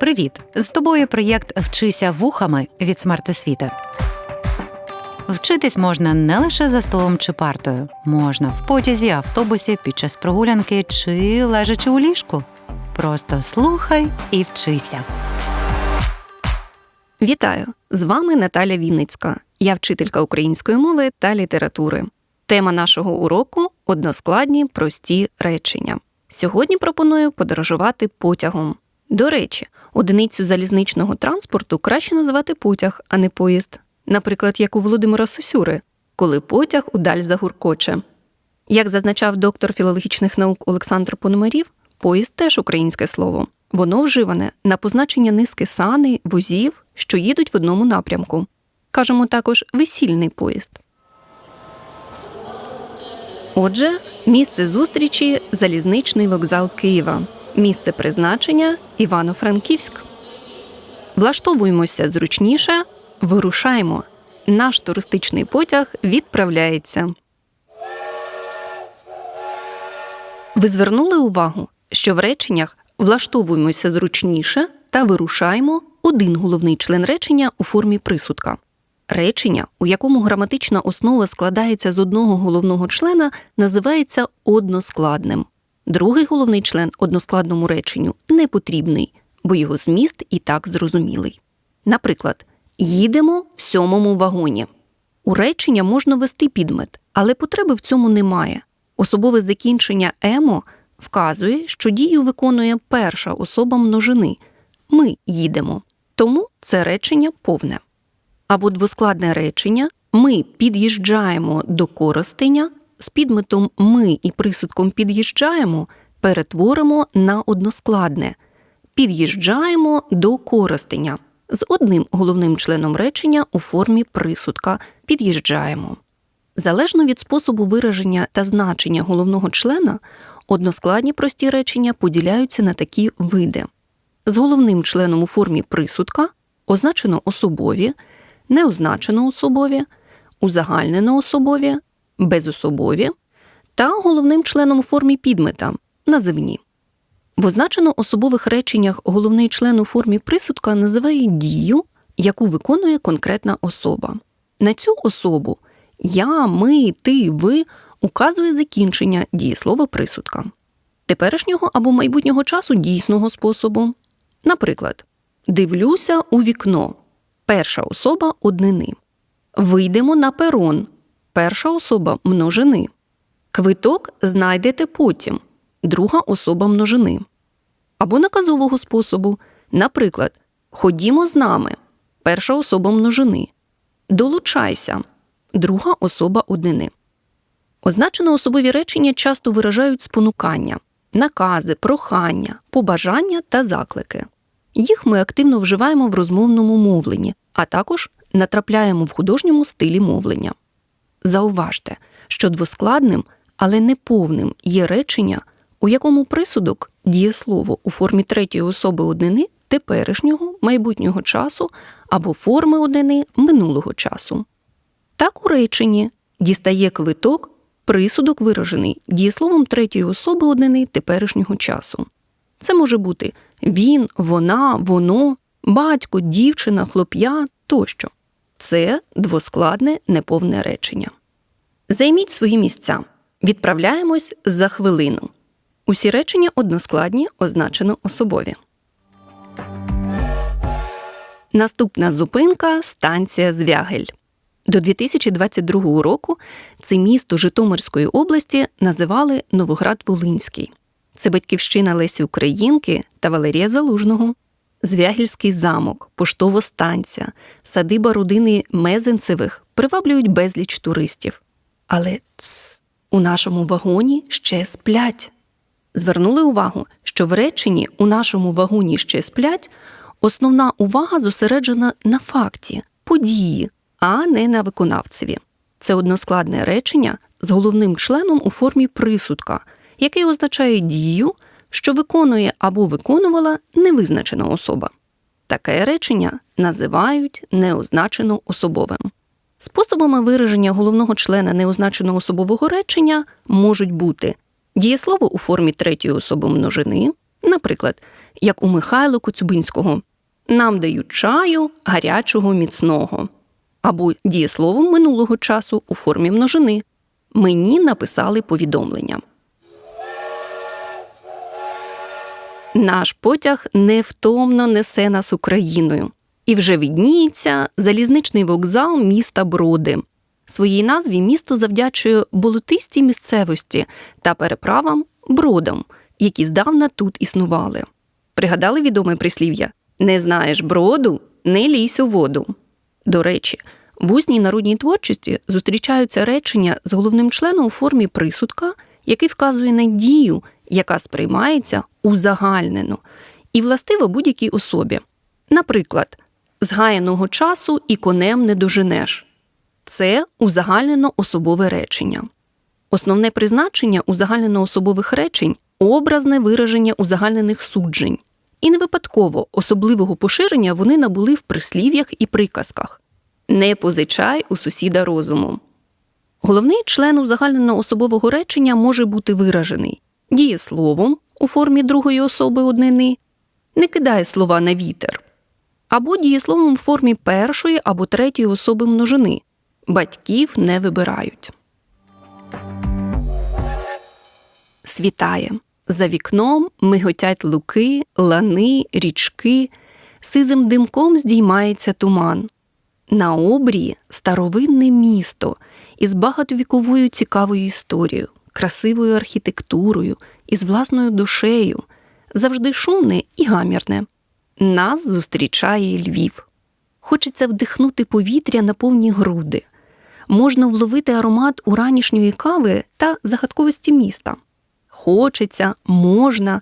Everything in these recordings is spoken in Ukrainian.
Привіт! З тобою проєкт Вчися вухами від смертосвіти. Вчитись можна не лише за столом чи партою, можна в потязі, автобусі, під час прогулянки чи лежачи у ліжку. Просто слухай і вчися. Вітаю! З вами Наталя Вінницька. Я вчителька української мови та літератури. Тема нашого уроку односкладні прості речення. Сьогодні пропоную подорожувати потягом. До речі, одиницю залізничного транспорту краще називати потяг, а не поїзд. Наприклад, як у Володимира Сусюри, коли потяг удаль загуркоче. Як зазначав доктор філологічних наук Олександр Пономарів, поїзд теж українське слово. Воно вживане на позначення низки сани, вузів, що їдуть в одному напрямку. Кажемо також весільний поїзд. Отже, місце зустрічі залізничний вокзал Києва. Місце призначення Івано-Франківськ. Влаштовуємося зручніше, вирушаємо. Наш туристичний потяг відправляється. Ви звернули увагу, що в реченнях влаштовуємося зручніше та вирушаємо один головний член речення у формі присудка. Речення, у якому граматична основа складається з одного головного члена, називається односкладним. Другий головний член односкладному реченню не потрібний, бо його зміст і так зрозумілий. Наприклад, їдемо в сьомому вагоні. У речення можна ввести підмет, але потреби в цьому немає. Особове закінчення емо вказує, що дію виконує перша особа множини. Ми їдемо. Тому це речення повне. Або двоскладне речення ми під'їжджаємо до Коростеня з підметом ми і присудком під'їжджаємо перетворимо на односкладне. Під'їжджаємо до Коростеня з одним головним членом речення у формі присудка під'їжджаємо. Залежно від способу вираження та значення головного члена, односкладні прості речення поділяються на такі види. З головним членом у формі присудка означено особові, неозначено особові, узагальнено особові, безособові та головним членом у формі підмета називні. В означено особових реченнях головний член у формі присудка називає дію, яку виконує конкретна особа. На цю особу я, ми, ти, ви указує закінчення дієслова присудка, теперішнього або майбутнього часу дійсного способу. Наприклад, дивлюся у вікно перша особа однини. Вийдемо на перон перша особа множини. Квиток знайдете потім друга особа множини. Або наказового способу, наприклад, ходімо з нами перша особа множини. Долучайся друга особа однини. Означено особові речення часто виражають спонукання, накази, прохання, побажання та заклики. Їх ми активно вживаємо в розмовному мовленні, а також натрапляємо в художньому стилі мовлення. Зауважте, що двоскладним, але не повним є речення, у якому присудок дієслово у формі третьої особи однини теперішнього майбутнього часу або форми однини минулого часу. Так у реченні дістає квиток присудок виражений дієсловом третьої особи однини теперішнього часу. Це може бути він, вона, воно, батько, дівчина, хлоп'я тощо. Це двоскладне неповне речення. Займіть свої місця. Відправляємось за хвилину. Усі речення односкладні означено особові. Наступна зупинка станція Звягель. До 2022 року це місто Житомирської області називали Новоград-Волинський. Це батьківщина Лесі Українки та Валерія Залужного. Звягільський замок, поштова станція, садиба родини Мезенцевих приваблюють безліч туристів. Але ц, у нашому вагоні ще сплять. Звернули увагу, що в реченні у нашому вагоні ще сплять основна увага зосереджена на факті, події, а не на виконавцеві. Це односкладне речення з головним членом у формі присудка, який означає дію, що виконує або виконувала невизначена особа. Таке речення називають неозначено особовим. Способами вираження головного члена неозначеного особового речення можуть бути дієслово у формі третьої особи множини, Наприклад, як у Михайла Коцюбинського Нам дають чаю гарячого міцного або дієсловом минулого часу у формі множини. Мені написали повідомлення. Наш потяг невтомно несе нас Україною і вже відніється залізничний вокзал міста Броди. Своїй назві місто завдячує болотистій місцевості та переправам бродам, які здавна тут існували. Пригадали відоме прислів'я Не знаєш броду, не лізь у воду. До речі, в усній народній творчості зустрічаються речення з головним членом у формі присудка, який вказує на дію, яка сприймається узагальнено і властива будь-якій особі. Наприклад, згаяного часу і конем не доженеш. Це узагальнено особове речення. Основне призначення узагальнено-особових речень образне вираження узагальнених суджень. І не випадково особливого поширення вони набули в прислів'ях і приказках. Не позичай у сусіда розуму. Головний член узагальненого особового речення може бути виражений дієсловом у формі другої особи однини, не кидає слова на вітер, або дієсловом у формі першої або третьої особи множини. Батьків не вибирають. Світає. За вікном миготять луки, лани, річки, сизим димком здіймається туман. На обрії старовинне місто із багатовіковою цікавою історією, красивою архітектурою, із власною душею, завжди шумне і гамірне. Нас зустрічає Львів. Хочеться вдихнути повітря на повні груди. Можна вловити аромат уранішньої кави та загадковості міста. Хочеться, можна.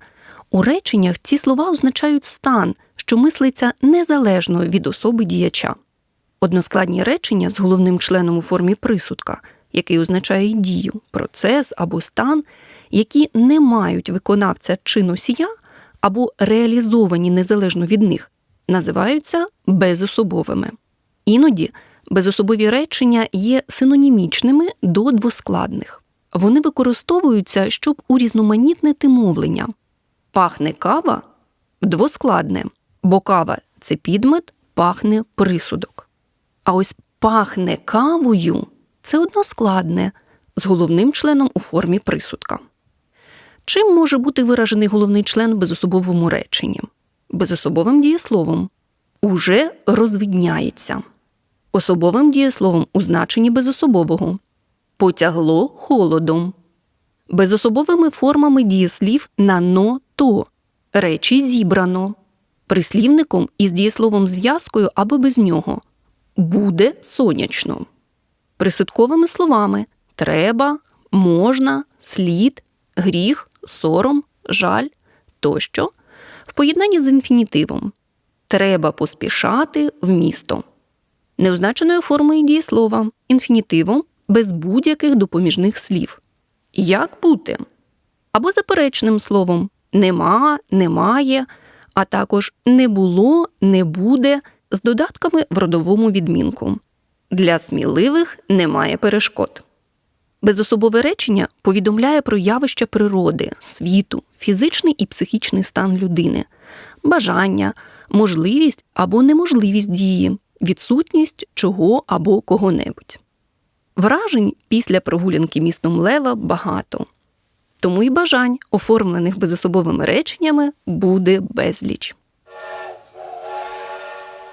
У реченнях ці слова означають стан, що мислиться незалежно від особи діяча. Односкладні речення з головним членом у формі присудка, який означає дію, процес або стан, які не мають виконавця чи носія або реалізовані незалежно від них, називаються безособовими. Іноді безособові речення є синонімічними до двоскладних. Вони використовуються, щоб урізноманітнити мовлення. Пахне кава двоскладне, бо кава це підмет, пахне присудок. А ось пахне кавою це односкладне з головним членом у формі присудка. Чим може бути виражений головний член в безособовому реченні? Безособовим дієсловом. Уже розвидняється, особовим дієсловом у значенні безособового потягло холодом, безособовими формами дієслів на но то. Речі зібрано, прислівником із дієсловом зв'язкою або без нього. Буде сонячно, присудковими словами треба, можна, слід, гріх, сором, жаль тощо в поєднанні з інфінітивом треба поспішати в місто, неозначеною формою дієслова, інфінітивом без будь-яких допоміжних слів. Як бути? Або заперечним словом нема, немає, а також не було, не буде з додатками в родовому відмінку. Для сміливих немає перешкод. Безособове речення повідомляє про явища природи, світу, фізичний і психічний стан людини, бажання, можливість або неможливість дії, відсутність чого або кого-небудь. Вражень після прогулянки містом Лева багато, тому і бажань, оформлених безособовими реченнями, буде безліч.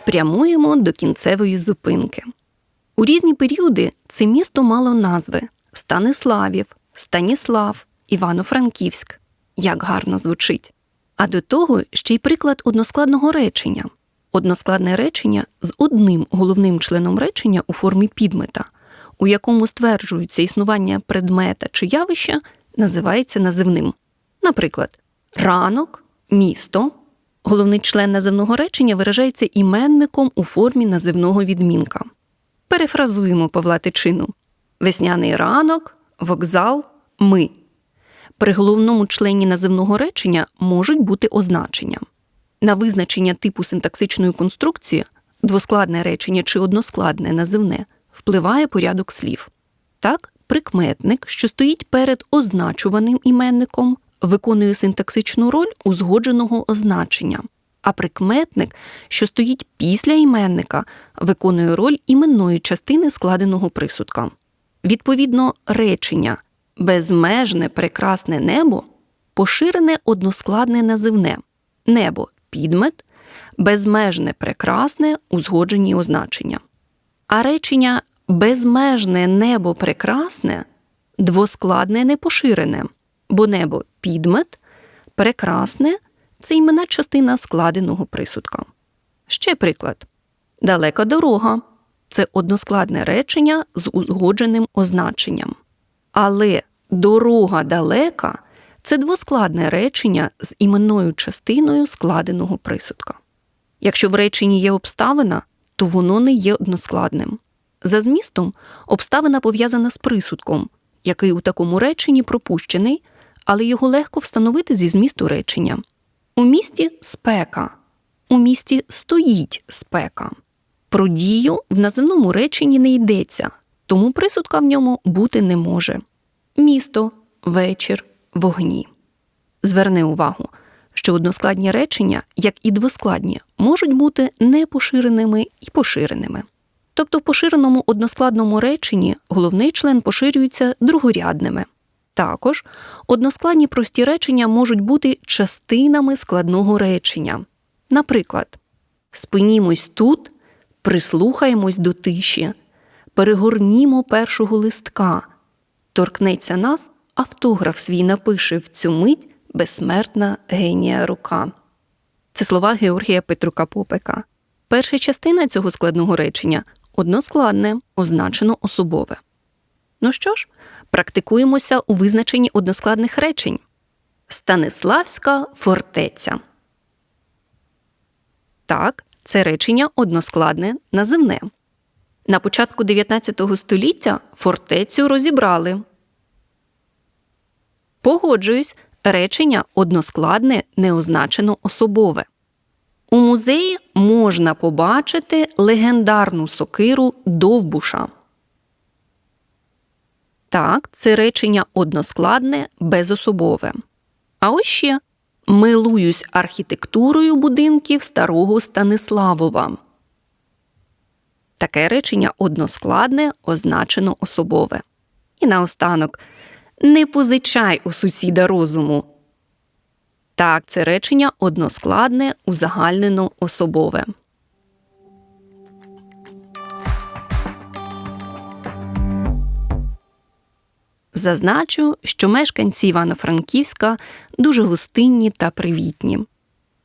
Прямуємо до кінцевої зупинки. У різні періоди це місто мало назви Станиславів, Станіслав, Івано-Франківськ. Як гарно звучить. А до того ще й приклад односкладного речення. Односкладне речення з одним головним членом речення у формі підмета, у якому стверджується існування предмета чи явища, називається називним. Наприклад, ранок, місто. Головний член називного речення виражається іменником у формі називного відмінка. Перефразуємо Павла Тичину: весняний ранок, вокзал, ми. При головному члені називного речення можуть бути означення. На визначення типу синтаксичної конструкції двоскладне речення чи односкладне називне впливає порядок слів. Так, прикметник, що стоїть перед означуваним іменником, виконує синтаксичну роль узгодженого означення, а прикметник, що стоїть після іменника, виконує роль іменної частини складеного присудка. Відповідно, речення безмежне прекрасне небо поширене односкладне називне небо підмет, безмежне прекрасне узгоджені означення. А речення безмежне небо прекрасне двоскладне непоширене, бо небо підмет, прекрасне це імена частина складеного присудка. Ще приклад. Далека дорога це односкладне речення з узгодженим означенням. Але дорога далека це двоскладне речення з іменною частиною складеного присудка. Якщо в реченні є обставина, то воно не є односкладним. За змістом, обставина пов'язана з присудком, який у такому реченні пропущений, але його легко встановити зі змісту речення. У місті спека, у місті стоїть спека. Про дію в наземному реченні не йдеться, тому присудка в ньому бути не може. Місто, вечір, вогні. Зверни увагу, що односкладні речення, як і двоскладні, можуть бути непоширеними і поширеними. Тобто в поширеному односкладному реченні головний член поширюється другорядними. Також односкладні прості речення можуть бути частинами складного речення. Наприклад, спинімось тут, прислухаємось до тиші, перегорнімо першого листка, торкнеться нас, автограф свій напише в цю мить безсмертна генія рука. Це слова Георгія Петрука Попека. Перша частина цього складного речення односкладне, означено особове. Ну що ж, практикуємося у визначенні односкладних речень. Станиславська фортеця. Так, це речення односкладне називне. На початку 19 століття фортецю розібрали. Погоджуюсь, речення односкладне неозначено особове. У музеї можна побачити легендарну сокиру Довбуша. Так, це речення односкладне безособове. А ось ще милуюсь архітектурою будинків старого Станиславова. Таке речення односкладне означено особове. І наостанок не позичай у сусіда розуму. Так, це речення односкладне, узагальнено особове. Зазначу, що мешканці Івано-Франківська дуже гостинні та привітні.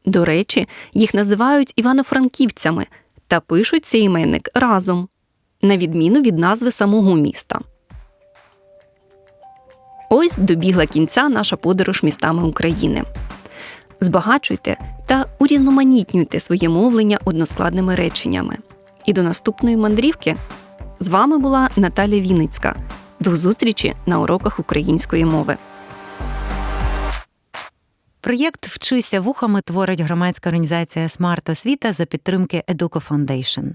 До речі, їх називають івано-франківцями та пишуть цей іменник разом, на відміну від назви самого міста. Ось добігла кінця наша подорож містами України. Збагачуйте та урізноманітнюйте своє мовлення односкладними реченнями. І до наступної мандрівки з вами була Наталя Вінницька. До зустрічі на уроках української мови. Проєкт Вчися вухами творить громадська організація Смарт Освіта за підтримки Educo Foundation.